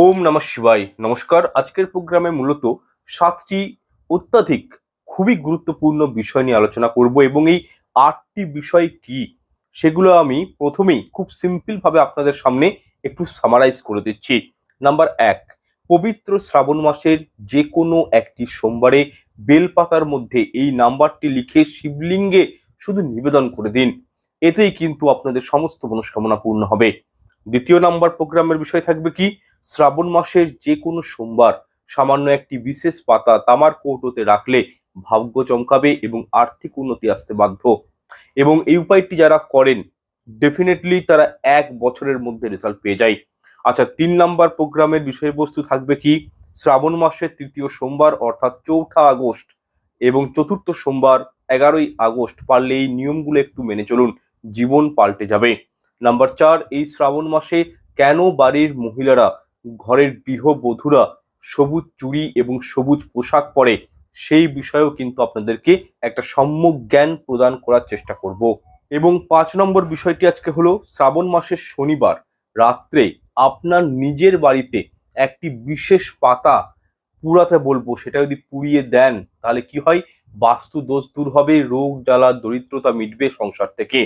ওম নমঃ শিবাই নমস্কার, আজকের প্রোগ্রামে মূলত সাতটি অত্যাধিক খুবই গুরুত্বপূর্ণ বিষয় নিয়ে আলোচনা করব এবং এই আটটি বিষয় কি, সেগুলো আমি প্রথমেই খুব সিম্পল ভাবে আপনাদের সামনে একটু সামারাইজ করে দিচ্ছি। নাম্বার এক, পবিত্র শ্রাবণ মাসের যে কোনো একটি সোমবারে বেলপাতার মধ্যে এই নাম্বারটি লিখে শিবলিঙ্গে শুধু নিবেদন করে দিন। এতেই কিন্তু আপনাদের সমস্ত মনস্কামনা পূর্ণ হবে। দ্বিতীয় নাম্বার প্রোগ্রামের বিষয় থাকবে কি শ্রাবণ মাসের যে কোনো সোমবার সামান্য একটি বিশেষ পাতা তামার কৌটোতে রাখলে ভাগ্য চমকাবে এবং আর্থিক উন্নতি আসতে বাধ্য। এবং এই উপায়টি যারা করেন ডেফিনেটলি তারা এক বছরের মধ্যে রেজাল্ট পেয়ে যায়। আচ্ছা তিন নাম্বার প্রোগ্রামের বিষয়বস্তু থাকবে কি? শ্রাবণ মাসের তৃতীয় সোমবার অর্থাৎ চৌঠা আগস্ট এবং চতুর্থ সোমবার এগারোই আগস্ট পারলে এই নিয়মগুলো একটু মেনে চলুন, জীবন পাল্টে যাবে। নাম্বার চার, এই শ্রাবণ মাসে কেন বাড়ির মহিলারা ঘরের গৃহবধূরা সবুজ চুড়ি এবং সবুজ পোশাক পরে, সেই বিষয়েও কিন্তু আপনাদেরকে একটা সম্যক জ্ঞান প্রদান করার চেষ্টা করব। এবং পাঁচ নম্বর বিষয়টি আজকে হলো, শ্রাবণ মাসের শনিবার রাত্রে আপনার নিজের বাড়িতে একটি বিশেষ পাতা পুরাতে বলব, সেটা যদি পুড়িয়ে দেন, তাহলে কি হয়? বাস্তু দোষ দূর হবে, রোগ, জ্বালা, দরিদ্রতা মিটবে সংসার থেকে।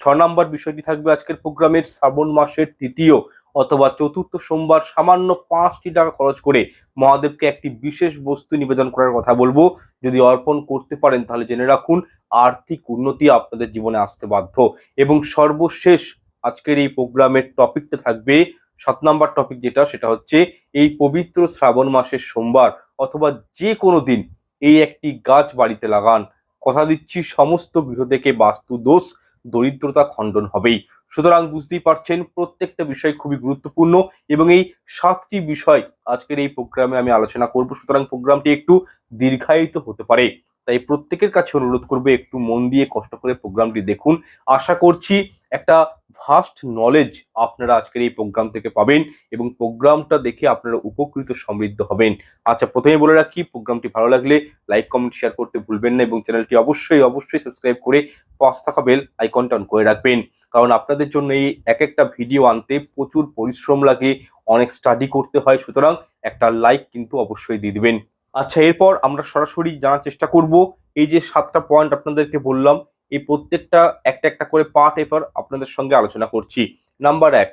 ছ নম্বর বিষয়টি থাকবে আজকের প্রোগ্রামের শ্রাবণ মাসের তৃতীয় অথবা চতুর্থ সোমবার সামান্য পাঁচটি টাকা খরচ করে মহাদেবকে একটি বিশেষ বস্তু নিবেদন করার কথা বলব। যদি অর্পণ করতে পারেন তাহলে জেনে রাখুন, আর্থিক উন্নতি আপনাদের জীবনে আসতে বাধ্য। এবং সর্বশেষ আজকের এই প্রোগ্রামের টপিকটা থাকবে, সাত নাম্বার টপিক যেটা সেটা হচ্ছে এই পবিত্র শ্রাবণ মাসের সোমবার অথবা যে কোনো দিন এই একটি গাছ বাড়িতে লাগান। কথা দিচ্ছি, সমস্ত গৃহ থেকে বাস্তু দোষ দরিদ্রতা খণ্ডন হবেই। সুতরাং বুঝতেই পারছেন, প্রত্যেকটা বিষয় খুবই গুরুত্বপূর্ণ এবং এই সাতটি বিষয় আজকের এই প্রোগ্রামে আমি আলোচনা করব। সুতরাং প্রোগ্রামটি একটু দীর্ঘায়িত হতে পারে। তাই প্রত্যেকের কাছে অনুরোধ করবে একটু মন দিয়ে কষ্ট করে প্রোগ্রামটি দেখুন। আশা করছি একটা ভাস্ট নলেজ আপনারা আজকের এই প্রোগ্রাম থেকে পাবেন এবং প্রোগ্রামটা দেখে আপনারা উপকৃত সমৃদ্ধ হবেন। আচ্ছা প্রথমে বলে রাখি, প্রোগ্রামটি ভালো লাগলে লাইক কমেন্ট শেয়ার করতে ভুলবেন না এবং চ্যানেলটি অবশ্যই অবশ্যই সাবস্ক্রাইব করে পাঁচ থাকা বেল আইকনটা অন করে রাখবেন। কারণ আপনাদের জন্য এই এক একটা ভিডিও আনতে প্রচুর পরিশ্রম লাগে, অনেক স্টাডি করতে হয়। সুতরাং একটা লাইক কিন্তু অবশ্যই দিয়ে দিবেন। আচ্ছা এরপর আমরা সরাসরি জানার চেষ্টা করব। এই যে সাতটা পয়েন্ট আপনাদেরকে বললাম, এই প্রত্যেকটা একটা একটা করে পার্ট এবার আপনাদের সঙ্গে আলোচনা করছি। নাম্বার এক,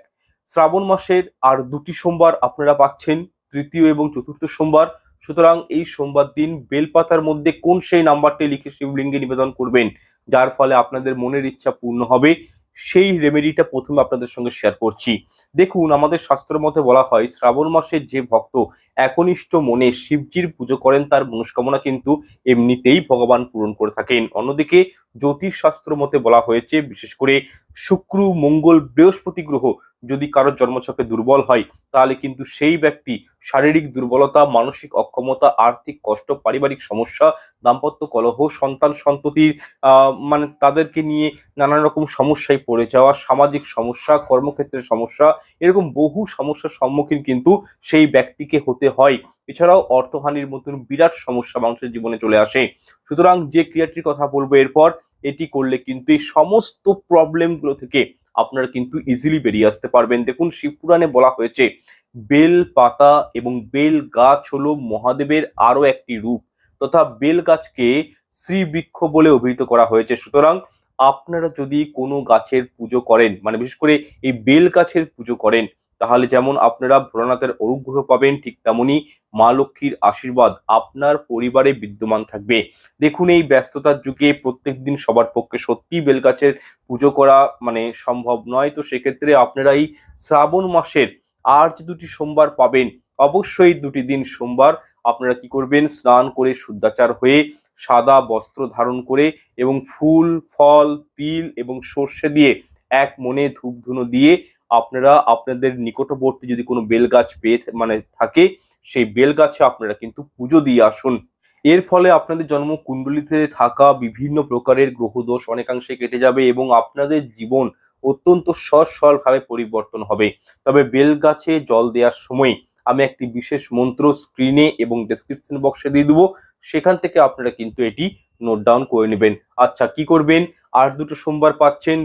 শ্রাবণ মাসের আর দুটি সোমবার আপনারা পাচ্ছেন, তৃতীয় এবং চতুর্থ সোমবার। সুতরাং এই সোমবার দিন বেলপাতার মধ্যে কোন সেই নাম্বারটি লিখে শিবলিঙ্গে নিবেদন করবেন? যার ফলে আপনাদের মনের ইচ্ছা পূর্ণ হবে। সেই রেমেডিটা প্রথমে আপনাদের সঙ্গে শেয়ার করছি। দেখুন, আমাদের শাস্ত্র মতে বলা হয়, শ্রাবণ মাসে যে ভক্ত একনিষ্ঠ মনে শিবজির পুজো করেন, তার মনস্কামনা কিন্তু এমনিতেই ভগবান পূরণ করে থাকেন। অন্যদিকে জ্যোতিষ শাস্ত্র মতে বলা হয়েছে, বিশেষ করে শুক্র, মঙ্গল, বৃহস্পতি গ্রহ যদি কারোর জন্মছকে দুর্বল হয়, তাহলে কিন্তু সেই ব্যক্তি শারীরিক দুর্বলতা, মানসিক অক্ষমতা, আর্থিক কষ্ট, পারিবারিক সমস্যা, দাম্পত্য কলহ, সন্তান সন্ততির মানে তাদেরকে নিয়ে নানান রকম সমস্যায় পড়ে যাওয়া, সামাজিক সমস্যা, কর্মক্ষেত্রের সমস্যা, এরকম বহু সমস্যার সম্মুখীন কিন্তু সেই ব্যক্তিকে হতে হয়। এছাড়াও অর্থহানির মতন বিরাট সমস্যা মানুষের জীবনে চলে আসে। সুতরাং যে ক্রিয়াটির কথা বলব এরপর, এটি করলে কিন্তু এই সমস্ত প্রবলেমগুলো থেকে আপনারা কিন্তু ইজিলি বেরিয়ে আসতে পারবেন। দেখুন, শিবপুরাণে বলা হয়েছে, বেল পাতা এবং বেল গাছ হলো মহাদেবের আরও একটি রূপ, তথা বেল গাছকে শ্রীবৃক্ষ বলে অভিহিত করা হয়েছে। সুতরাং আপনারা যদি কোনো গাছের পুজো করেন মানে বিশেষ করে এই বেল গাছের পুজো করেন তাহলে যেমন আপনারা ভোলানাথের অনুগ্রহ পাবেন, ঠিক তেমনই মা লক্ষ্মীর আশীর্বাদ আপনার পরিবারে বিদ্যমান থাকবে। দেখুন, এই ব্যস্ততার যুগে প্রত্যেক দিন সবার পক্ষে সত্যি বেলগাছের পুজো করা মানে সম্ভব নয়। তো সেক্ষেত্রে আপনারা এই শ্রাবণ মাসের আর যে দুটি সোমবার পাবেন, অবশ্যই দুটি দিন সোমবার আপনারা কি করবেন? স্নান করে শুদ্ধাচার হয়ে সাদা বস্ত্র ধারণ করে এবং ফুল, ফল, তিল এবং সর্ষে দিয়ে এক মনে ধূপ ধুনো দিয়ে আপনারা আপনাদের নিকটবর্তী যদি কোনো বেল গাছ পেয়ে মানে থাকে, সেই বেল গাছে আপনারা কিন্তু পুজো দিয়ে আসুন। এর ফলে আপনাদের জন্ম কুণ্ডলিতে থাকা বিভিন্ন প্রকারের গ্রহদোষ অনেকাংশে কেটে যাবে এবং আপনাদের জীবন অত্যন্ত সহজ সরলভাবে পরিবর্তন হবে। তবে বেল গাছে জল দেওয়ার সময় আমি একটি বিশেষ মন্ত্র স্ক্রিনে এবং ডেসক্রিপশন বক্সে দিয়ে দেবো। সেখান থেকে আপনারা কিন্তু এটি নোট ডাউন করে নেবেন। আচ্ছা কি করবেন? আর দুটো সোমবার পাচ্ছেন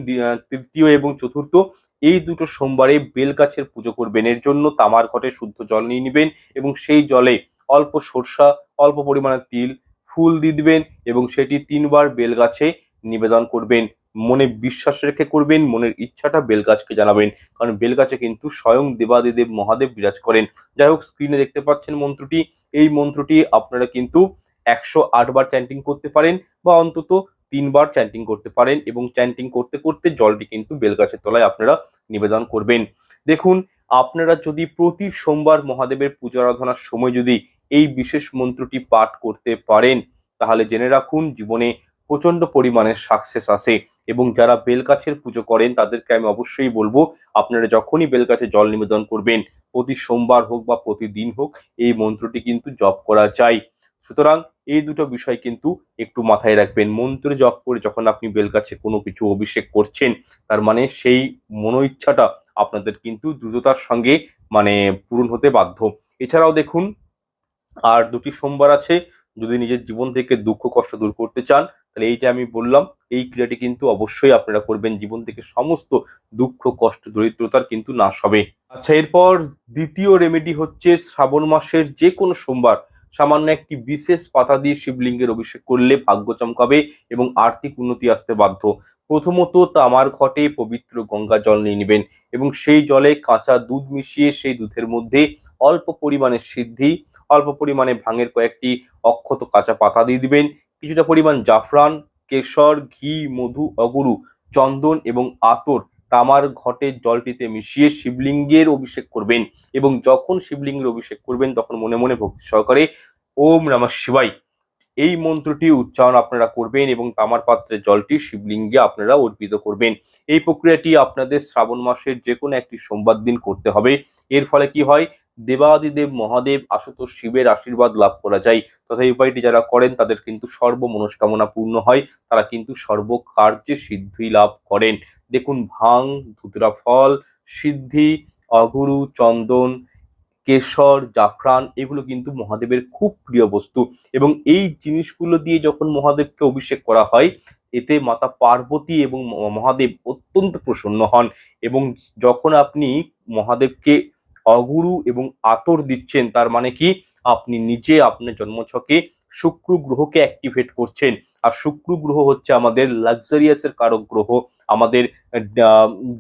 তৃতীয় এবং চতুর্থ। এই দুটো সোমবারে বেল গাছের পুজো করবেন। এর জন্য তামার ঘটে শুদ্ধ জল নিয়ে নেবেন এবং সেই জলে অল্প সরষা, অল্প পরিমাণে তিল, ফুল দিয়ে দিবেন এবং সেটি তিনবার বেল গাছে নিবেদন করবেন। মনে বিশ্বাস রেখে করবেন, মনের ইচ্ছাটা বেলগাছকে জানাবেন। কারণ বেলগাছে কিন্তু স্বয়ং দেবাদিদেব মহাদেব বিরাজ করেন। যাই হোক স্ক্রিনে দেখতে পাচ্ছেন মন্ত্রটি। এই মন্ত্রটি আপনারা কিন্তু একশো আট বার চ্যান্টিং করতে পারেন বা অন্তত তিনবার চ্যান্টিং করতে পারেন এবং চ্যান্টিং করতে করতে জলটি কিন্তু বেলগাছের তলায় আপনারা নিবেদন করবেন। দেখুন, আপনারা যদি প্রতি সোমবার মহাদেবের পূজা আরাধনার সময় যদি এই বিশেষ মন্ত্রটি পাঠ করতে পারেন, তাহলে জেনে রাখুন জীবনে প্রচণ্ড পরিমাণে সাকসেস আসে এবং যারা বেলগাছের পুজো করেন, তাদেরকে আমি অবশ্যই বলব, আপনারা যখনই বেলগাছে জল নিবেদন করবেন, প্রতি সোমবার হোক বা প্রতিদিন হোক, এই মন্ত্রটি কিন্তু জপ করা যায়। সুতরাং এই দুটো বিষয় কিন্তু একটু মাথায় রাখবেন। মন্ত্রে জপ করে যখন আপনি বেল বেলগাছে কোনো কিছু অভিষেক করছেন, তার মানে সেই মনো ইচ্ছাটা আপনাদের কিন্তু দ্রুততার সঙ্গে মানে পূরণ হতে বাধ্য। এছাড়াও দেখুন, আর দুটি সোমবার আছে, যদি নিজের জীবন থেকে দুঃখ, কষ্ট দূর করতে চান, তাহলে এই যে আমি বললাম, এই ক্রিয়াটি কিন্তু অবশ্যই আপনারা করবেন। জীবন থেকে সমস্ত দুঃখ, কষ্ট, দরিদ্রতার কিন্তু নাশ হবে। আচ্ছা এরপর দ্বিতীয় রেমেডি হচ্ছে শ্রাবণ মাসের যে কোনো সোমবার সামান্য একটি বিশেষ পাতা দিয়ে শিবলিঙ্গের অভিষেক করলে ভাগ্য চমকাবে এবং আর্থিক উন্নতি আসতে বাধ্য। প্রথমত তামার ঘটে পবিত্র গঙ্গা জল নিয়ে নেবেন এবং সেই জলে কাঁচা দুধ মিশিয়ে সেই দুধের মধ্যে অল্প পরিমাণে সিদ্ধি, অল্প পরিমাণে ভাঙের কয়েকটি অক্ষত কাঁচা পাতা দিয়ে দিবেন। কিছুটা পরিমাণ জাফরান, কেশর, ঘি, মধু, অগুরু, চন্দন এবং আতর তামার ঘটের জলটিতে মিশিয়ে শিবলিঙ্গের অভিষেক করবেন এবং যখন শিবলিঙ্গের অভিষেক করবেন তখন মনে মনে ভক্তি সহকারে ওম নমঃ শিবাই এই মন্ত্রটি উচ্চারণ আপনারা করবেন এবং তামার পাত্রের জলটি শিবলিঙ্গে আপনারা অর্পিত করবেন। এই প্রক্রিয়াটি আপনাদের শ্রাবণ মাসের যে কোনো একটি সোমবার দিন করতে হবে। এর ফলে কি হয়? দেবাদিদেব মহাদেব আশুতোষ শিবের আশীর্বাদ লাভ করা যায়। তথা এই উপায়টি যারা করেন, তাদের কিন্তু সর্ব মনস্কামনা পূর্ণ হয়। তারা কিন্তু সর্বকার্যে সিদ্ধি লাভ করেন। দেখুন, ভাং, ধুতরা ফল, সিদ্ধি অগুরু চন্দন, কেশর, জাফরান, এগুলো কিন্তু মহাদেবের খুব প্রিয় বস্তু। এবং এই জিনিসগুলো দিয়ে যখন মহাদেবকে অভিষেক করা হয়, এতে মাতা পার্বতী এবং মহাদেব অত্যন্ত প্রসন্ন হন। এবং যখন আপনি মহাদেবকে অগুরু এবং আতর দিচ্ছেন। তার মানে কি? আপনি নিজে আপনার জন্মছকে শুক্র গ্রহকে অ্যাক্টিভেট করছেন। আর শুক্র গ্রহ হচ্ছে আমাদের লাক্সারিয়াসের কারক গ্রহ। আমাদের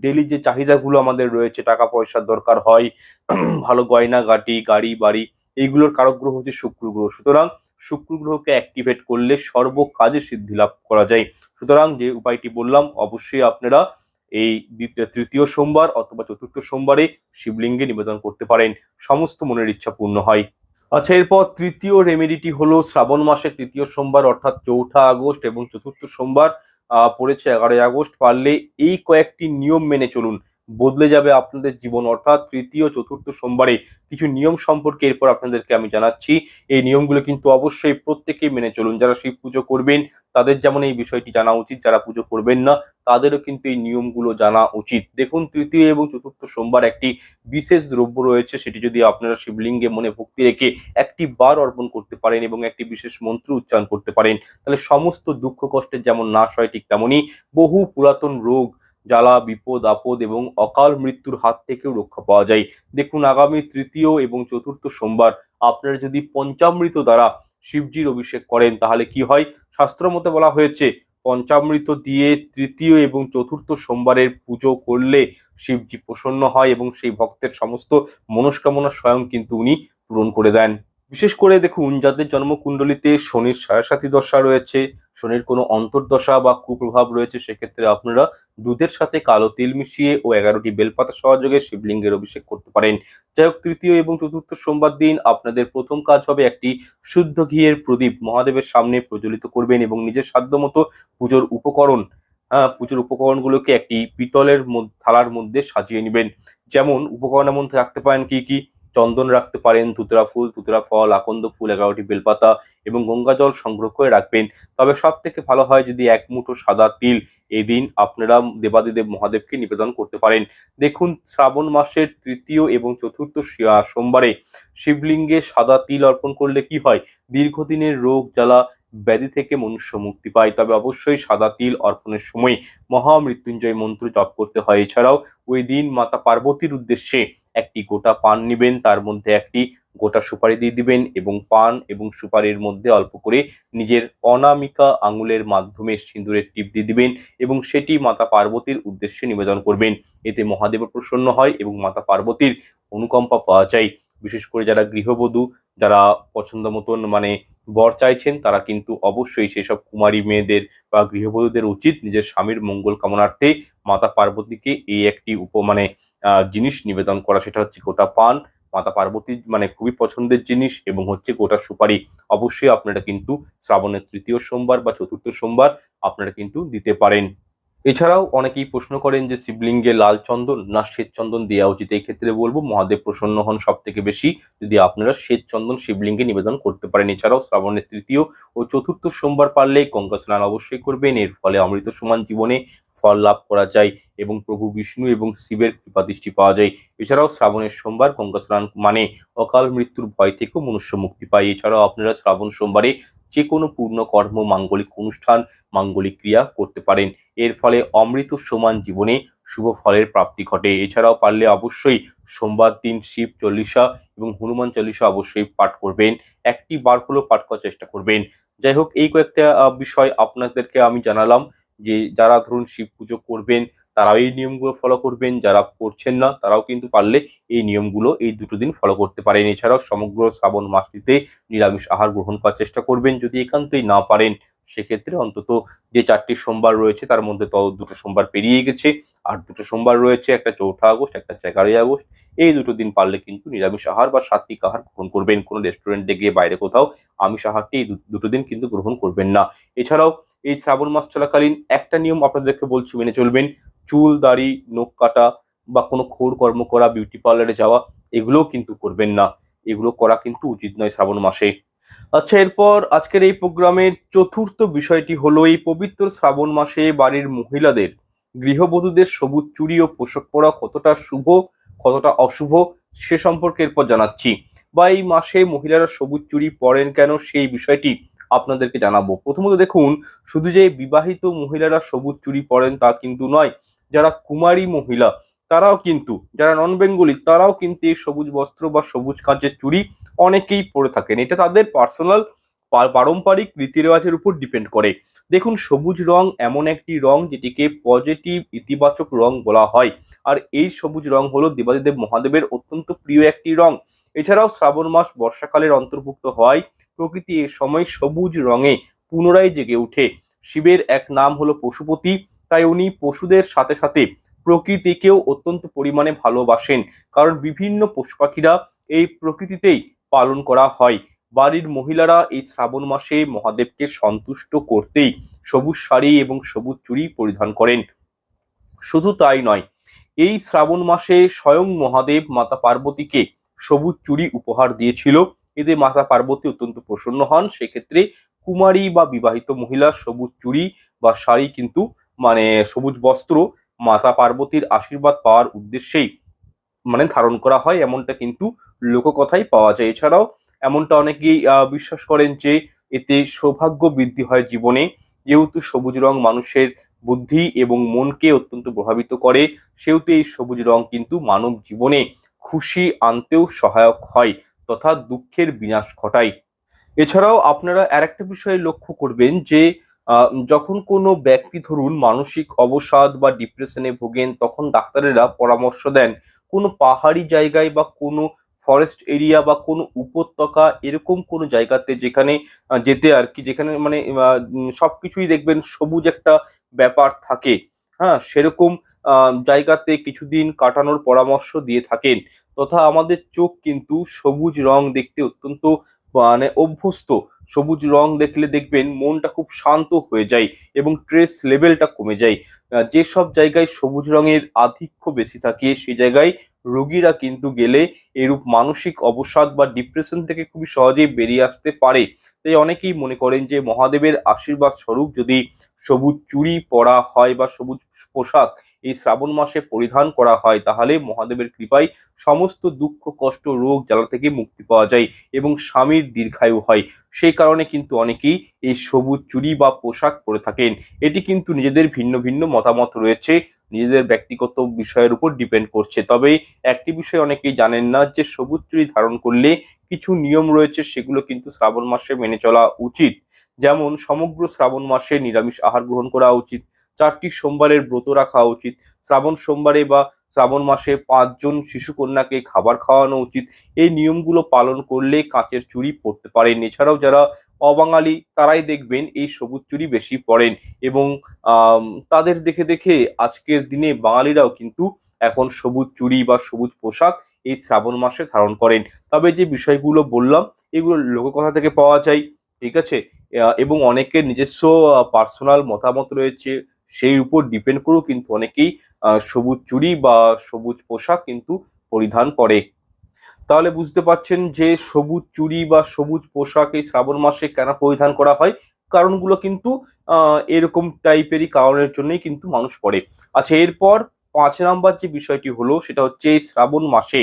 ডেলি যে চাহিদাগুলো আমাদের রয়েছে টাকা পয়সার দরকার হয়, ভালো গয়না গাটি গাড়ি বাড়ি এইগুলোর কারক গ্রহ হচ্ছে শুক্র গ্রহ। সুতরাং শুক্র গ্রহকে অ্যাক্টিভেট করলে সর্ব কাজে সিদ্ধি লাভ করা যায়। সুতরাং যে উপায়টি বললাম, অবশ্যই আপনারা এই দ্বিতীয়, তৃতীয় সোমবার অথবা চতুর্থ সোমবারে শিবলিঙ্গে নিবেদন করতে পারেন। সমস্ত মনের ইচ্ছা পূর্ণ হয়। আচ্ছা এরপর তৃতীয় রেমেডিটি হলো শ্রাবণ মাসের তৃতীয় সোমবার অর্থাৎ চৌঠা আগস্ট এবং চতুর্থ সোমবার পড়েছে এগারোই আগস্ট। পারলে এই কয়েকটি নিয়ম মেনে চলুন। বদলে যাবে আপনাদের জীবন। অর্থাৎ তৃতীয়, চতুর্থ সোমবারে কিছু নিয়ম সম্পর্কে এরপর আপনাদেরকে আমি জানাচ্ছি। এই নিয়মগুলো কিন্তু অবশ্যই প্রত্যেকেই মেনে চলুন। যারা শিব পুজো করবেন, তাদের যেমন এই বিষয়টি জানা উচিত, যারা পুজো করবেন না, তাদেরও কিন্তু এই নিয়মগুলো জানা উচিত। দেখুন, তৃতীয় এবং চতুর্থ সোমবার একটি বিশেষ দ্রব্য রয়েছে। সেটি যদি আপনারা শিবলিঙ্গে মনে ভক্তি রেখে একটি বার অর্পণ করতে পারেন এবং একটি বিশেষ মন্ত্র উচ্চারণ করতে পারেন, তাহলে সমস্ত দুঃখ কষ্টের যেমন নাশ হয় ঠিক তেমনই বহু পুরাতন রোগ জ্বালা, বিপদ, আপদ এবং অকাল মৃত্যুর হাত থেকেও রক্ষা পাওয়া যায়। দেখুন, আগামী তৃতীয় এবং চতুর্থ সোমবার আপনারা যদি পঞ্চামৃত দ্বারা শিবজির অভিষেক করেন, তাহলে কি হয়? শাস্ত্র মতে বলা হয়েছে, পঞ্চামৃত দিয়ে তৃতীয় এবং চতুর্থ সোমবারের পুজো করলে শিবজি প্রসন্ন হয় এবং সেই ভক্তের সমস্ত মনস্কামনা স্বয়ং কিন্তু উনি পূরণ করে দেন। বিশেষ করে দেখুন, যাদের জন্মকুণ্ডলিতে শনির সায়াসাথী দশা রয়েছে, শনির কোনো অন্তর্দশা বা কুপ্রভাব রয়েছে, সেক্ষেত্রে আপনারা দুধের সাথে কালো তিল মিশিয়ে ও এগারোটি বেলপাতা সহযোগে শিবলিঙ্গের অভিষেক করতে পারেন। যাই হোক, তৃতীয় এবং চতুর্থ সোমবার দিন আপনাদের প্রথম কাজ হবে একটি শুদ্ধ ঘিয়ের প্রদীপ মহাদেবের সামনে প্রজ্বলিত করবেন এবং নিজের সাধ্যমতো পুজোর উপকরণ হ্যাঁ পুজোর উপকরণগুলোকে একটি পিতলের থালার মধ্যে সাজিয়ে নেবেন। যেমন, উপকরণের মধ্যে রাখতে পারেন কি কি? চন্দন রাখতে পারেন, তুতরা ফুল, তুতরা ফল, আকন্দ ফুল, এগারোটি বেলপাতা এবং গঙ্গা জল সংগ্রহ করে রাখবেন। তবে সব থেকে ভালো হয় যদি এক মুঠো সাদা তিল এই দিন আপনারা দেবাদিদেব মহাদেবকে নিবেদন করতে পারেন। দেখুন, শ্রাবণ মাসের তৃতীয় এবং চতুর্থ সোমবারে শিবলিঙ্গে সাদা তিল অর্পণ করলে কি হয়? দীর্ঘদিনের রোগ জ্বালা ব্যাধি থেকে মনুষ্য মুক্তি পায়। তবে অবশ্যই সাদা তিল অর্পণের সময় মহামৃত্যুঞ্জয় মন্ত্র জপ করতে হয়। এছাড়াও ওই দিন মাতা পার্বতীর উদ্দেশ্যে একটি গোটা পান নেবেন, তার মধ্যে একটি গোটা সুপারি দিয়ে দিবেন এবং পান এবং সুপারির মধ্যে অল্প করে নিজের অনামিকা আঙুলের মাধ্যমে সিঁদুরের টিপ দিয়ে দিবেন এবং সেটি মাতা পার্বতীর উদ্দেশ্যে নিবেদন করবেন। এতে মহাদেব প্রসন্ন হয় এবং মাতা পার্বতীর অনুকম্পা পাওয়া যায়। বিশেষ করে যারা গৃহবধূ যারা পছন্দ মতন মানে বর চাইছেন, তারা কিন্তু অবশ্যই সেসব কুমারী মেয়েদের বা গৃহবধূদের উচিত নিজের স্বামীর মঙ্গল কামনার্থে মাতা পার্বতীকে এই একটি উপ মানে জিনিস নিবেদন করা। সেটা হচ্ছে গোটা পান। মাতা পার্বতীর মানে খুবই পছন্দের জিনিস এবং হচ্ছে গোটা সুপারি। অবশ্যই আপনারা কিন্তু শ্রাবণের তৃতীয় সোমবার বা চতুর্থ সোমবার আপনারা কিন্তু দিতে পারেন। এছাড়াও অনেকেই প্রশ্ন করেন যে শিবলিঙ্গে লাল চন্দন না শ্বেত চন্দন দেওয়া উচিত? এই ক্ষেত্রে বলব মহাদেব প্রসন্ন হন সব থেকে বেশি। যদি আপনারা শ্বেত চন্দন শিবলিঙ্গে নিবেদন করতে পারেন। এছাড়াও শ্রাবণের তৃতীয় ও চতুর্থ সোমবার পারলে গঙ্গা স্নান অবশ্যই করবেন। এর ফলে অমৃত সমান জীবনে ফল লাভ করা যায় এবং প্রভু বিষ্ণু এবং শিবের কৃপাদৃষ্টি পাওয়া যায়। এছাড়াও শ্রাবণের সোমবার গঙ্গা স্নান মানে অকাল মৃত্যুর ভয় থেকেও মনুষ্য মুক্তি পায়। এছাড়াও আপনারা শ্রাবণ সোমবারে যে কোনো পূর্ণ কর্ম, মাঙ্গলিক অনুষ্ঠান, মাঙ্গলিক ক্রিয়া করতে পারেন। এর ফলে অমৃত সমান জীবনে শুভ ফলের প্রাপ্তি ঘটে। এছাড়াও পারলে অবশ্যই সোমবার দিন শিব চল্লিশা এবং হনুমান চল্লিশা অবশ্যই পাঠ করবেন। একটি বার হলেও পাঠ করার চেষ্টা করবেন। যাই হোক, এই কয়েকটা বিষয় আপনাদেরকে আমি জানালাম যে যারা ধরুন শিব পুজো করবেন তারাও এই নিয়মগুলো ফলো করবেন, যারা করছেন না, তারাও কিন্তু পারলে এই নিয়মগুলো এই দুটো দিন ফলো করতে পারেন। এছাড়াও সমগ্র শ্রাবণ মাসটিতে নিরামিষ আহার গ্রহণ করার চেষ্টা করবেন। যদি একান্তই না পারেন সেক্ষেত্রে অন্তত যে চারটি সোমবার রয়েছে, তার মধ্যে তো দুটো সোমবার পেরিয়ে গেছে। আর দুটো সোমবার রয়েছে, একটা চৌঠা আগস্ট, একটা এগারোই আগস্ট। এই দুটো দিন পারলে কিন্তু নিরামিষ আহার বা সাত্বিক আহার গ্রহণ করবেন। কোনো রেস্টুরেন্টে গিয়ে বাইরে কোথাও আমিষ আহারটি দুটো দিন কিন্তু গ্রহণ করবেন না। এছাড়াও এই শ্রাবণ মাস চলাকালীন একটা নিয়ম আপনাদেরকে বলছি, মেনে চলবেন। চুল, দাড়ি, নখ কাটা বা কোনো খোর কর্ম করা বিউটি পার্লারে যাওয়া, এগুলোও কিন্তু করবেন না। এগুলো করা কিন্তু উচিত নয় শ্রাবণ মাসে। আচ্ছা এরপর আজকের এই প্রোগ্রামের চতুর্থ বিষয়টি হলো এই পবিত্র শ্রাবণ মাসে বাড়ির মহিলাদের গৃহবধূদের সবুজ চুরি ও পোশাক পরা কতটা শুভ, কতটা অশুভ, সে সম্পর্কে এরপর জানাচ্ছি। বা এই মাসে মহিলারা সবুজ চুরি পরেন কেন, সেই বিষয়টি আপনাদেরকে জানাব। প্রথমত দেখুন, শুধু যে বিবাহিত মহিলারা সবুজ চুরি পরেন তা কিন্তু নয়, যারা কুমারী মহিলা তারাও কিন্তু, যারা নন বেঙ্গলি তারাও কিন্তু এই সবুজ বস্ত্র বা সবুজ কাঁচের চুড়ি অনেকেই পরে থাকেন। এটা তাদের পার্সোনাল পারম্পরিক রীতি রেওয়াজের উপর ডিপেন্ড করে। দেখুন, সবুজ রং এমন একটি রং যেটিকে পজিটিভ ইতিবাচক রং বলা হয়। আর এই সবুজ রং হলো দেবাদিদেব মহাদেবের অত্যন্ত প্রিয় একটি রং। এছাড়াও শ্রাবণ মাস বর্ষাকালের অন্তর্ভুক্ত হয় প্রকৃতি এ সময় সবুজ রঙে পুনরায় জেগে ওঠে। শিবের এক নাম হলো পশুপতি, তাই উনি পশুদের সাথে সাথে প্রকৃতিকেও অত্যন্ত পরিমাণে ভালোবাসেন। কারণ বিভিন্ন পশু পাখিরা এই প্রকৃতিতেই পালন করা হয়। বাড়ির মহিলারা এই শ্রাবণ মাসে মহাদেবকে সন্তুষ্ট করতেই সবুজ শাড়ি এবং সবুজ চুড়ি পরিধান করেন। শুধু তাই নয়, এই শ্রাবণ মাসে স্বয়ং মহাদেব মাতা পার্বতীকে সবুজ চুড়ি উপহার দিয়েছিল। এতে মাতা পার্বতী অত্যন্ত প্রসন্ন হন। সেক্ষেত্রে কুমারী বা বিবাহিত মহিলা সবুজ চুড়ি বা শাড়ি কিন্তু মানে সবুজ বস্ত্র মাতা পার্বতীর আশীর্বাদ পাওয়ার উদ্দেশ্যেই মানে ধারণ করা হয়, এমনটা কিন্তু লোককথাই পাওয়া যায়। এছাড়াও এমনটা অনেকেই বিশ্বাস করেন যে এতে সৌভাগ্য বৃদ্ধি হয় জীবনে। যেহেতু সবুজ রং মানুষের বুদ্ধি এবং মনকে অত্যন্ত প্রভাবিত করে, সেহেতু এই সবুজ রং কিন্তু মানব জীবনে খুশি আনতেও সহায়ক হয় তথা দুঃখের বিনাশ ঘটায়। এছাড়াও আপনারা আরেকটা বিষয়ে লক্ষ্য করবেন যে যখন কোনো ব্যক্তি ধরুন মানসিক অবসাদ বা ডিপ্রেশনে ভোগেন, তখন ডাক্তারেরা পরামর্শ দেন, কোনো পাহাড়ি জায়গায় বা কোনো ফরেস্ট এরিয়া বা কোনো উপত্যকা এরকম কোনো জায়গাতে যেখানে যেতে আর কি, যেখানে মানে সব কিছুই দেখবেন সবুজ একটা ব্যাপার থাকে। হ্যাঁ সেরকম জায়গাতে কিছুদিন কাটানোর পরামর্শ দিয়ে থাকেন। তথা আমাদের চোখ কিন্তু সবুজ রং দেখতে অত্যন্ত মানে অভ্যস্ত। সবুজ রং দেখলে দেখবেন মনটা খুব শান্ত হয়ে যায় এবং স্ট্রেস লেভেলটা কমে যায়। যেসব জায়গায় সবুজ রঙের আধিক্য বেশি থাকে, সেই জায়গায় রোগীরা কিন্তু গেলে এরূপ মানসিক অবসাদ বা ডিপ্রেশন থেকে খুবই সহজেই বেরিয়ে আসতে পারে। তাই অনেকেই মনে করেন যে মহাদেবের আশীর্বাদ স্বরূপ যদি সবুজ চুড়ি পরা হয় বা সবুজ পোশাক এই শ্রাবণ মাসে পরিধান করা হয়, তাহলে মহাদেবের কৃপায় সমস্ত দুঃখ, কষ্ট, রোগ জ্বালা থেকে মুক্তি পাওয়া যায় এবং স্বামীর দীর্ঘায়ু হয়। সেই কারণে কিন্তু অনেকেই এই সবুজ চুরি বা পোশাক পরে থাকেন। এটি কিন্তু নিজেদের ভিন্ন ভিন্ন মতামত রয়েছে, নিজেদের ব্যক্তিগত বিষয়ের উপর ডিপেন্ড করছে। তবে একটি বিষয় অনেকেই জানেন না যে সবুজ চুরি ধারণ করলে কিছু নিয়ম রয়েছে, সেগুলো কিন্তু শ্রাবণ মাসে মেনে চলা উচিত। যেমন, সমগ্র শ্রাবণ মাসে নিরামিষ আহার গ্রহণ করা উচিত। চারটি সোমবারের ব্রত রাখা উচিত। শ্রাবণ সোমবারে বা শ্রাবণ মাসে পাঁচজন শিশু কন্যাকে খাবার খাওয়ানো উচিত। এই নিয়মগুলো পালন করলে কাঁচের চুড়ি পরতে পারেন এছাড়াও যারা অবাঙালি, তারাই দেখবেন এই সবুজ চুড়ি বেশি পরেন এবং তাদের দেখে দেখে আজকের দিনে বাঙালিরাও কিন্তু এখন সবুজ চুড়ি বা সবুজ পোশাক এই শ্রাবণ মাসে ধারণ করেন। তবে যে বিষয়গুলো বললাম, এগুলো লোককথা থেকে পাওয়া যায়, ঠিক আছে? এবং অনেকের নিজস্ব পার্সোনাল মতামত রয়েছে সেই উপর ডিপেন্ড করেও কিন্তু অনেকেই সবুজ চুড়ি বা সবুজ পোশাক কিন্তু পরিধান করে। তাহলে বুঝতে পারছেন যে সবুজ চুড়ি বা সবুজ পোশাক এই শ্রাবণ মাসে কেন পরিধান করা হয়? কারণগুলো কিন্তু এরকম টাইপেরই কারণের জন্যই কিন্তু মানুষ পড়ে। আচ্ছা এরপর পাঁচ নাম্বার যে বিষয়টি হলো, সেটা হচ্ছে শ্রাবণ মাসে।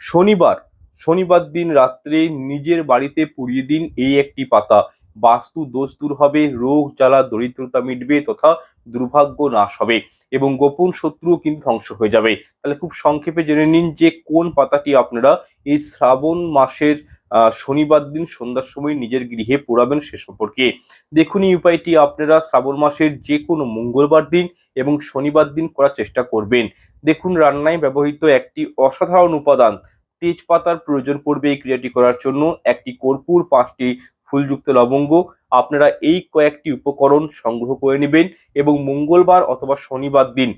শনিবার শনিবার দিন রাত্রে নিজের বাড়িতে পুড়িয়ে দিন এই একটি পাতা। বাস্তু দোষ দূর হবে, রোগ জ্বালা দরিদ্রতা মিটবে তথা দুর্ভাগ্য নাশ হবে এবং গোপন শত্রুও কিন্তু ধ্বংস হয়ে যাবে। তাহলে খুব সংক্ষেপে জেনে নিন যে কোন পাতাটি আপনারা এই শ্রাবণ মাসের শনিবার দিন সন্ধ্যার সময় নিজের গৃহে পোড়াবেন সে সম্পর্কে। দেখুন এই উপায়টি আপনারা শ্রাবণ মাসের যে কোনো মঙ্গলবার দিন এবং শনিবার দিন করার চেষ্টা করবেন। দেখুন রান্নায় ব্যবহৃত একটি অসাধারণ উপাদান, তেজপাতার প্রয়োজন পড়বে এই ক্রিয়াটি করার জন্য। একটি কর্পূর, পাঁচটি ফুলযুক্ত লবঙ্গ আপনারা এই কয়েকটি উপকরণ সংগ্রহ করে নেবেন এবং মঙ্গলবার অথবা শনিবার দিন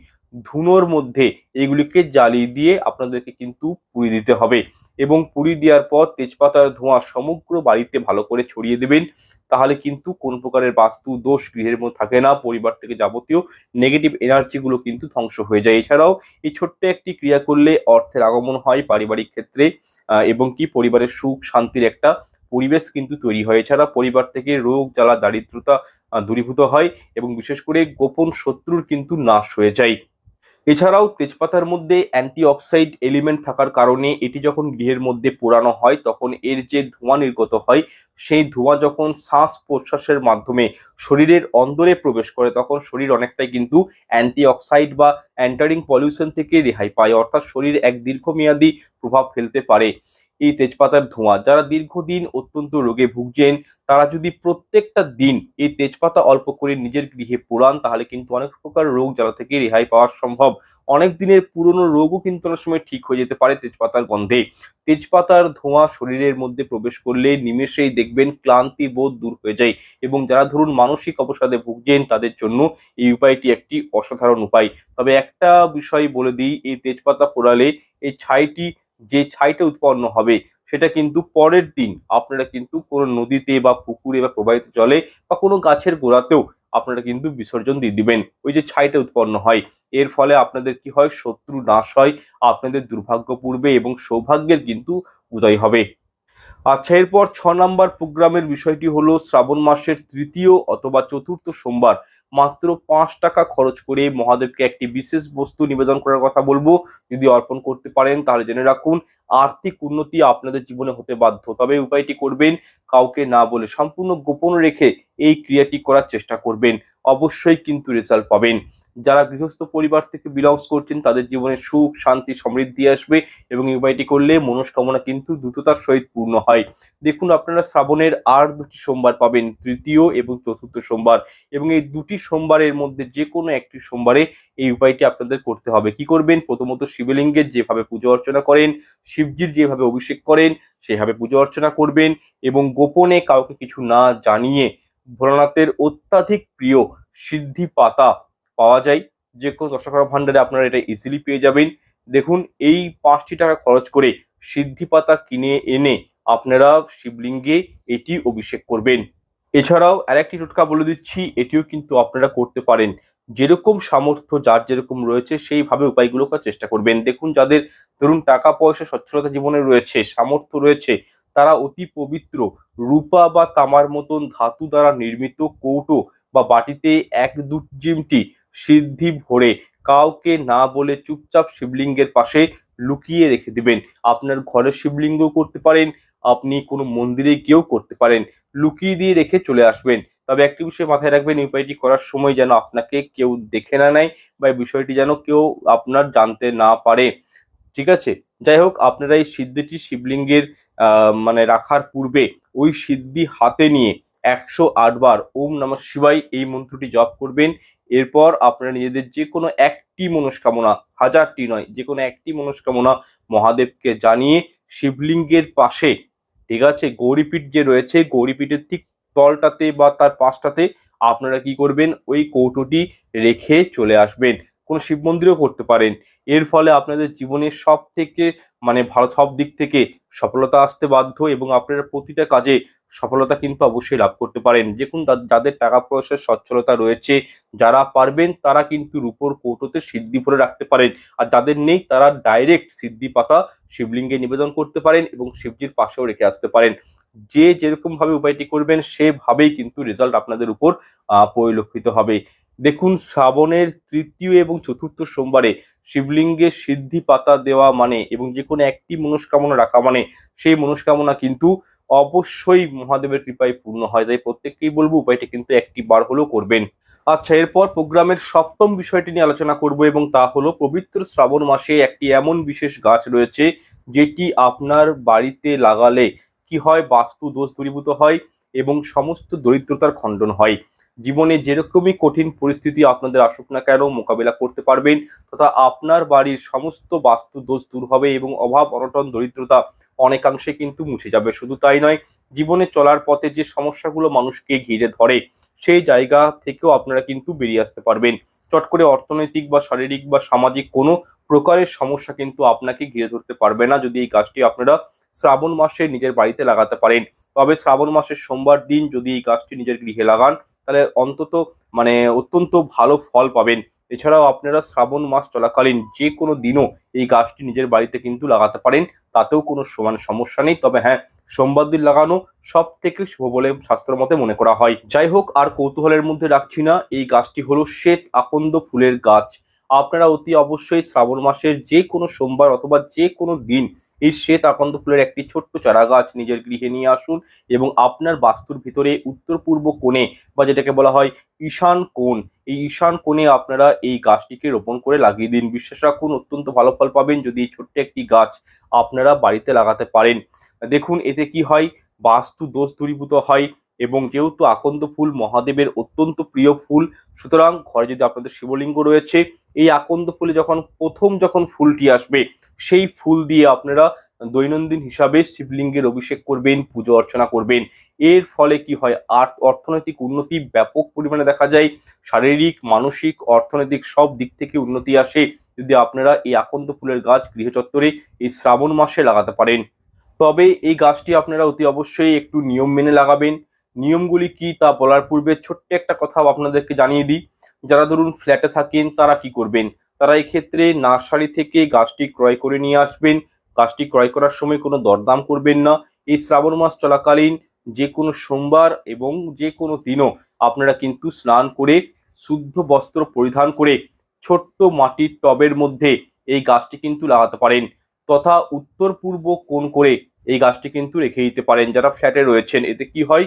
ধুনোর মধ্যে এগুলিকে জ্বালিয়ে দিয়ে আপনাদেরকে কিন্তু পুড়ি দিতে হবে এবং পুড়ি দেওয়ার পর তেজপাতার ধোঁয়া সমগ্র বাড়িতে ভালো করে ছড়িয়ে দেবেন। তাহলে কিন্তু কোন প্রকারের বাস্তু, দোষ গৃহের মধ্যে থাকে না, পরিবার থেকে যাবতীয় নেগেটিভ এনার্জিগুলো কিন্তু ধ্বংস হয়ে যায়। এছাড়াও এই ছোট্ট একটি ক্রিয়া করলে অর্থের আগমন হয় পারিবারিক ক্ষেত্রে এবং কি পরিবারের সুখ, শান্তির একটা পরিবেশ কিন্তু তৈরি হয়। এছাড়া পরিবার থেকে রোগ, জ্বালা, দারিদ্রতা দূরীভূত হয় এবং বিশেষ করে গোপন শত্রুর কিন্তু নাশ হয়ে যায়। এছাড়াও তেজপাতার মধ্যে অ্যান্টি অক্সাইড এলিমেন্ট থাকার কারণে এটি যখন গৃহের মধ্যে পোড়ানো হয়, তখন এর যে ধোঁয়া নির্গত হয়, সেই ধোঁয়া যখন শ্বাস প্রশ্বাসের মাধ্যমে শরীরের অন্দরে প্রবেশ করে, তখন শরীর অনেকটাই কিন্তু অ্যান্টি অক্সাইড বা অ্যান্টারিং পলিউশন থেকে রেহাই পায়। অর্থাৎ শরীর এক দীর্ঘমেয়াদী প্রভাব ফেলতে পারে। এই তেজপাতার ধোঁয়া। যারা দীর্ঘদিন অত্যন্ত রোগে ভুগছেন, তারা যদি প্রত্যেকটা দিন এই তেজপাতা অল্প করে নিজের গৃহে পোড়ান, তাহলে কিন্তু অনেক প্রকার রোগ জ্বালা থেকে রেহাই পাওয়া সম্ভব। অনেক দিনের পুরনো রোগও কিন্তু অনেক সময় ঠিক হয়ে যেতে পারে তেজপাতার গন্ধে। তেজপাতার ধোঁয়া শরীরের মধ্যে প্রবেশ করলে নিমেষেই দেখবেন ক্লান্তি বোধ দূর হয়ে যায় এবং যারা ধরুন মানসিক অবসাদে ভুগছেন, তাদের জন্য এই উপায়টি একটি অসাধারণ উপায়। তবে একটা বিষয় বলে দিই, এই তেজপাতা পোড়ালে এই ছাইটি যে ছাইটা উৎপন্ন হবে, সেটা কিন্তু পরের দিন আপনারা কিন্তু কোনো নদীতে বা পুকুরে বা প্রবাহিত জলে বা কোনো গাছের গোড়াতেও আপনারা কিন্তু বিসর্জন দিয়ে দিবেন। ওই যে ছাইটা উৎপন্ন হয়, এর ফলে আপনাদের কি হয়? শত্রু নাশ হয়, আপনাদের দুর্ভাগ্য পূর্বে এবং সৌভাগ্যের কিন্তু উদয় হবে। আচ্ছা এরপর ছ নাম্বার প্রোগ্রামের বিষয়টি হলো শ্রাবণ মাসের তৃতীয় অথবা চতুর্থ সোমবার। মাত্র পাঁচ টাকা খরচ করে মহাদেবকে একটি বিশেষ বস্তু নিবেদন করার কথা বলব। যদি অর্পণ করতে পারেন, তাহলে জেনে রাখুন, আর্থিক উন্নতি আপনাদের জীবনে হতে বাধ্য। তবে উপায়টি করবেন, কাউকে না বলে সম্পূর্ণ গোপন রেখে এই ক্রিয়াটি করার চেষ্টা করবেন। অবশ্যই কিন্তু রেজাল্ট পাবেন। যারা গৃহস্থ পরিবার থেকে বিলংস করছেন, তাদের জীবনে সুখ, শান্তি, সমৃদ্ধি আসবে এবং এই উপায়টি করলে মনস্কামনা কিন্তু দ্রুততার সহিত পূর্ণ হয়। দেখুন আপনারা শ্রাবণের আর দুটি সোমবার পাবেন, তৃতীয় এবং চতুর্থ সোমবার। এবং এই দুটি সোমবারের মধ্যে যে কোনো একটি সোমবারে এই উপায়টি আপনাদের করতে হবে। কি করবেন? প্রথমত শিবলিঙ্গের যেভাবে পুজো অর্চনা করেন, শিবজির যেভাবে অভিষেক করেন, সেভাবে পুজো অর্চনা করবেন এবং গোপনে কাউকে কিছু না জানিয়ে ভোলানাথের অত্যাধিক প্রিয় সিদ্ধি পাতা পাওয়া যায়। যে কোনো দশকরা ভান্ডারে আপনারা এটা ইজিলি পেয়ে যাবেন। দেখুন, এই পাঁচটি টাকা খরচ করে সিদ্ধি পাতা কিনে এনে আপনারা শিবলিঙ্গে এটি অভিষেক করবেন। এছাড়াও আরেকটি টোটকা বলে দিচ্ছি, এটিও কিন্তু আপনারা করতে পারেন। যেরকম সামর্থ্য, যার যেরকম রয়েছে, সেইভাবে উপায়গুলো করার চেষ্টা করবেন। দেখুন, যাদের ধরুন টাকা পয়সা সচ্ছলতা জীবনে রয়েছে, সামর্থ্য রয়েছে, তারা অতি পবিত্র। রূপা বা তামার মতন ধাতু দ্বারা নির্মিত কৌটো বা বাটিতে এক দু চিমটি সিদ্ধি ভরে কাউকে না বলে চুপচাপ শিবলিঙ্গের পাশে লুকিয়ে রেখে দিবেন। আপনার ঘরের শিবলিঙ্গ করতে পারেন, আপনি কোনো মন্দিরে গিয়েও করতে পারেন। লুকিয়ে দিয়ে রেখে চলে আসবেন। তবে একটি বিষয় মাথায় রাখবেন, এই উপায়টি করার সময় যেন আপনাকে কেউ দেখে না নেয় বা এই বিষয়টি যেন কেউ আপনার জানতে না পারে। ঠিক আছে? যাই হোক, আপনারা এই সিদ্ধিটি শিবলিঙ্গের মানে রাখার পূর্বে ওই সিদ্ধি হাতে নিয়ে একশো আটবার ওম নমঃ শিবাই এই মন্ত্রটি জপ করবেন। এরপর আপনারা নিজেদের যে কোনো একটি মনস্কামনা, হাজারটি নয় যে কোনো একটি মনস্কামনা মহাদেবকে জানিয়ে শিবলিঙ্গের পাশে, ঠিক আছে, গৌরীপীঠ যে রয়েছে, গৌরীপীঠের ঠিক তলটাতে বা তার পাশটাতে আপনারা কি করবেন? ওই কৌটোটি রেখে চলে আসবেন। কোনো শিব মন্দিরেও করতে পারেন। এর ফলে আপনাদের জীবনের সব থেকে মানে ভালো সব দিক থেকে সফলতা আসতে বাধ্য এবং আপনারা প্রতিটা কাজে সফলতা কিন্তু অবশ্যই লাভ করতে পারেন। দেখুন যাদের টাকা পয়সার সচ্ছলতা রয়েছে, যারা পারবেন তারা কিন্তু রূপোর কৌটোতে সিদ্ধি ভরে রাখতে পারেন। আর যাদের নেই, তারা ডাইরেক্ট সিদ্ধি পাতা শিবলিঙ্গে নিবেদন করতে পারেন এবং শিবজির পাশেও রেখে আসতে পারেন। যে যেরকম ভাবে উপায়টি করবেন, সেভাবেই কিন্তু রেজাল্ট আপনাদের উপর পরিলক্ষিত হবে। দেখুন, শ্রাবণের তৃতীয় এবং চতুর্থ সোমবারে শিবলিঙ্গে সিদ্ধি পাতা দেওয়া মানে এবং যে কোনো একটি মনস্কামনা রাখা মানে সেই মনস্কামনা কিন্তু অবশ্যই মহাদেবের কৃপায় পূর্ণ হয়। তাই প্রত্যেককেই বলব, উপায়টি কিন্তু একটি বার হলেও করবেন। আচ্ছা এরপর প্রোগ্রামের সপ্তম বিষয়টি নিয়ে আলোচনা করব এবং তা হলো পবিত্র শ্রাবণ মাসে একটি এমন বিশেষ গাছ রয়েছে যেটি আপনার বাড়িতে লাগালে কি হয়? বাস্তু দোষ দূরীভূত হয় এবং সমস্ত দরিদ্রতার খণ্ডন হয়। জীবনে যেরকমই কঠিন পরিস্থিতি আপনাদের আসুক না কেন, মোকাবেলা করতে পারবেন তথা আপনার বাড়ির সমস্ত বাস্তু দোষ দূর হবে এবং অভাব, অনটন, দরিদ্রতা অনেকাংশে কিন্তু মুছে যাবে। শুধু তাই নয়, জীবনে চলার পথে যে সমস্যাগুলো মানুষকে ঘিরে ধরে, সেই জায়গা থেকেও আপনারা কিন্তু বেরিয়ে আসতে পারবেন। চট করে অর্থনৈতিক বা শারীরিক বা সামাজিক কোনো প্রকারের সমস্যা কিন্তু আপনাকে ঘিরে ধরতে পারবে না যদি এই কাজটি আপনারা শ্রাবণ মাসে নিজের বাড়িতে লাগাতে পারেন। তবে শ্রাবণ মাসের সোমবার দিন যদি এই গাছটি নিজের গৃহে লাগান, তাহলে অন্তত মানে অত্যন্ত ভালো ফল পাবেন। এছাড়াও আপনারা শ্রাবণ মাস চলাকালীন যে কোনো দিনও এই গাছটি নিজের বাড়িতে কিন্তু লাগাতে পারেন, তাতেও কোনো সমান সমস্যা নেই। তবে হ্যাঁ সোমবার দিন লাগানো সব থেকে শুভ বলে শাস্ত্র মতে মনে করা হয়। যাই হোক, আর কৌতূহলের মধ্যে রাখছি না, এই গাছটি হলো শ্বেত আকন্দ ফুলের গাছ। আপনারা অতি অবশ্যই শ্রাবণ মাসের যে কোনো সোমবার অথবা যে কোনো দিন এই শ্বেত আকন্দ ফুলের একটি ছোট্ট চারা গাছ নিজের গৃহে নিয়ে আসুন এবং আপনার বাস্তুর ভিতরে উত্তর পূর্ব কোণে বা যেটাকে বলা হয় ঈশান কোণ, এই ঈশান কোণে আপনারা এই গাছটিকে রোপণ করে লাগিয়ে দিন। বিশ্বাস রাখুন, অত্যন্ত ভালো ফল পাবেন যদি এই ছোট্ট একটি গাছ আপনারা বাড়িতে লাগাতে পারেন। দেখুন, এতে কি হয়? বাস্তু দোষ দূরীভূত হয় এবং যেহেতু আকন্দ ফুল মহাদেবের অত্যন্ত প্রিয় ফুল, সুতরাং ঘরে যদি আপনাদের শিবলিঙ্গ রয়েছে এই আকন্দ ফুলে যখন প্রথম যখন ফুলটি আসবে, সেই ফুল দিয়ে আপনারা দৈনন্দিন হিসাবে শিবলিঙ্গের অভিষেক করবেন, পুজো অর্চনা করবেন। এর ফলে কি হয়? আর অর্থনৈতিক উন্নতি ব্যাপক পরিমাণে দেখা যায়। শারীরিক, মানসিক, অর্থনৈতিক সব দিক থেকে উন্নতি আসে যদি আপনারা এই আকন্দ ফুলের গাছ গৃহচত্বরে এই শ্রাবণ মাসে লাগাতে পারেন। তবে এই গাছটি আপনারা অতি অবশ্যই একটু নিয়ম মেনে লাগাবেন। নিয়মগুলি কি তা বলার পূর্বে ছোট্ট একটা কথা আপনাদেরকে জানিয়ে দিই। যারা ধরুন ফ্ল্যাটে থাকেন, তারা কি করবেন? তারা ক্ষেত্রে নার্সারি থেকে গাছটি ক্রয় করে নিয়ে আসবেন। গাছটি ক্রয় করার সময় কোনো দরদাম করবেন না। এই শ্রাবণ মাস চলাকালীন যে কোনো সোমবার এবং যে কোনো দিনও আপনারা কিন্তু স্নান করে, শুদ্ধ বস্ত্র পরিধান করে ছোট্ট মাটির টবের মধ্যে এই গাছটি কিন্তু লাগাতে পারেন। তথা উত্তর পূর্ব কোণ করে এই গাছটি কিন্তু রেখে দিতে পারেন। যারা ফ্ল্যাটে রয়েছেন, এতে কি হয়?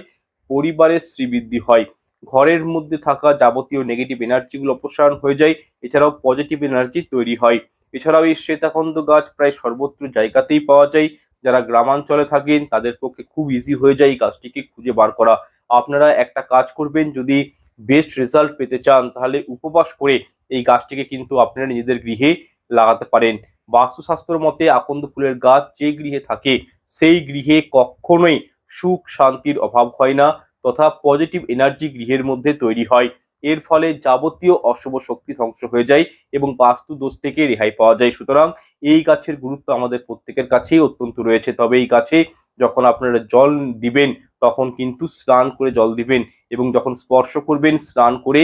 পরিবারের শ্রীবৃদ্ধি হয়। ঘরের মধ্যে থাকা যাবতীয় নেগেটিভ এনার্জিগুলো অপসারণ হয়ে যায়, এছাড়াও পজিটিভ এনার্জি তৈরি হয়। এছাড়াও এই শ্বেতাখন্দ গাছ প্রায় সর্বত্র জায়গাতেই পাওয়া যায়। যারা গ্রামাঞ্চলে থাকেন, তাদের পক্ষে খুব ইজি হয়ে যায় এই গাছটিকে খুঁজে বার করা। আপনারা একটা কাজ করবেন, যদি বেস্ট রেজাল্ট পেতে চান, তাহলে উপবাস করে এই গাছটিকে কিন্তু আপনারা নিজেদের গৃহে লাগাতে পারেন। বাস্তুশাস্ত্র মতে, আকন্দ ফুলের গাছ যে গৃহে থাকে, সেই গৃহে কখনোই সুখ শান্তির অভাব হয় না। তথা পজিটিভ এনার্জি গৃহের মধ্যে তৈরি হয়। এর ফলে যাবতীয় অশুভ শক্তি ধ্বংস হয়ে যায় এবং বাস্তু দোষ থেকে রেহাই পাওয়া যায়। সুতরাং এই গাছের গুরুত্ব আমাদের প্রত্যেকের কাছেই অত্যন্ত রয়েছে। তবে এই গাছে যখন আপনারা জল দিবেন, তখন কিন্তু স্নান করে জল দিবেন এবং যখন স্পর্শ করবেন, স্নান করে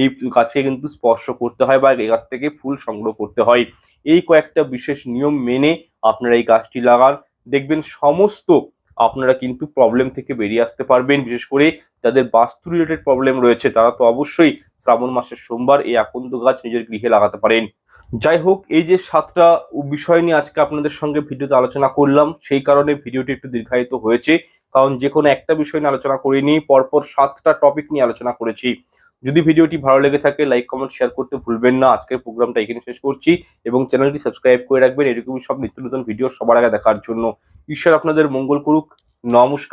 এই গাছে কিন্তু স্পর্শ করতে হয় বা এই গাছ থেকে ফুল সংগ্রহ করতে হয়। এই কয়েকটা বিশেষ নিয়ম মেনে আপনারা এই গাছটি লাগান। দেখবেন সমস্ত আপনারা কিন্তু প্রবলেম থেকে বেরিয়ে আসতে পারবেন। বিশেষ করে যাদের বাস্তু রিলেটেড প্রবলেম রয়েছে, তারা তো অবশ্যই শ্রাবণ মাসের সোমবার এই আকন্দ গাছ নিজের গৃহে লাগাতে পারেন। যাই হোক, এই যে সাতটা বিষয় নিয়ে আজকে আপনাদের সঙ্গে ভিডিওতে আলোচনা করলাম, সেই কারণে ভিডিওটি একটু দীর্ঘায়িত হয়েছে। কারণ যে কোনো একটা বিষয় নিয়ে আলোচনা করিনি পরপর সাতটা টপিক নিয়ে আলোচনা করেছি। যদি ভিডিওটি ভালো লেগে থাকে লাইক কমেন্ট শেয়ার করতে ভুলবেন না। আজকের প্রোগ্রামটা এখানে শেষ করছি এবং চ্যানেলটি সাবস্ক্রাইব করে রাখবেন। এরকমই সব নিত্য নতুন ভিডিও সবার আগে দেখার জন্য। ঈশ্বর আপনাদের মঙ্গল করুক। নমস্কার।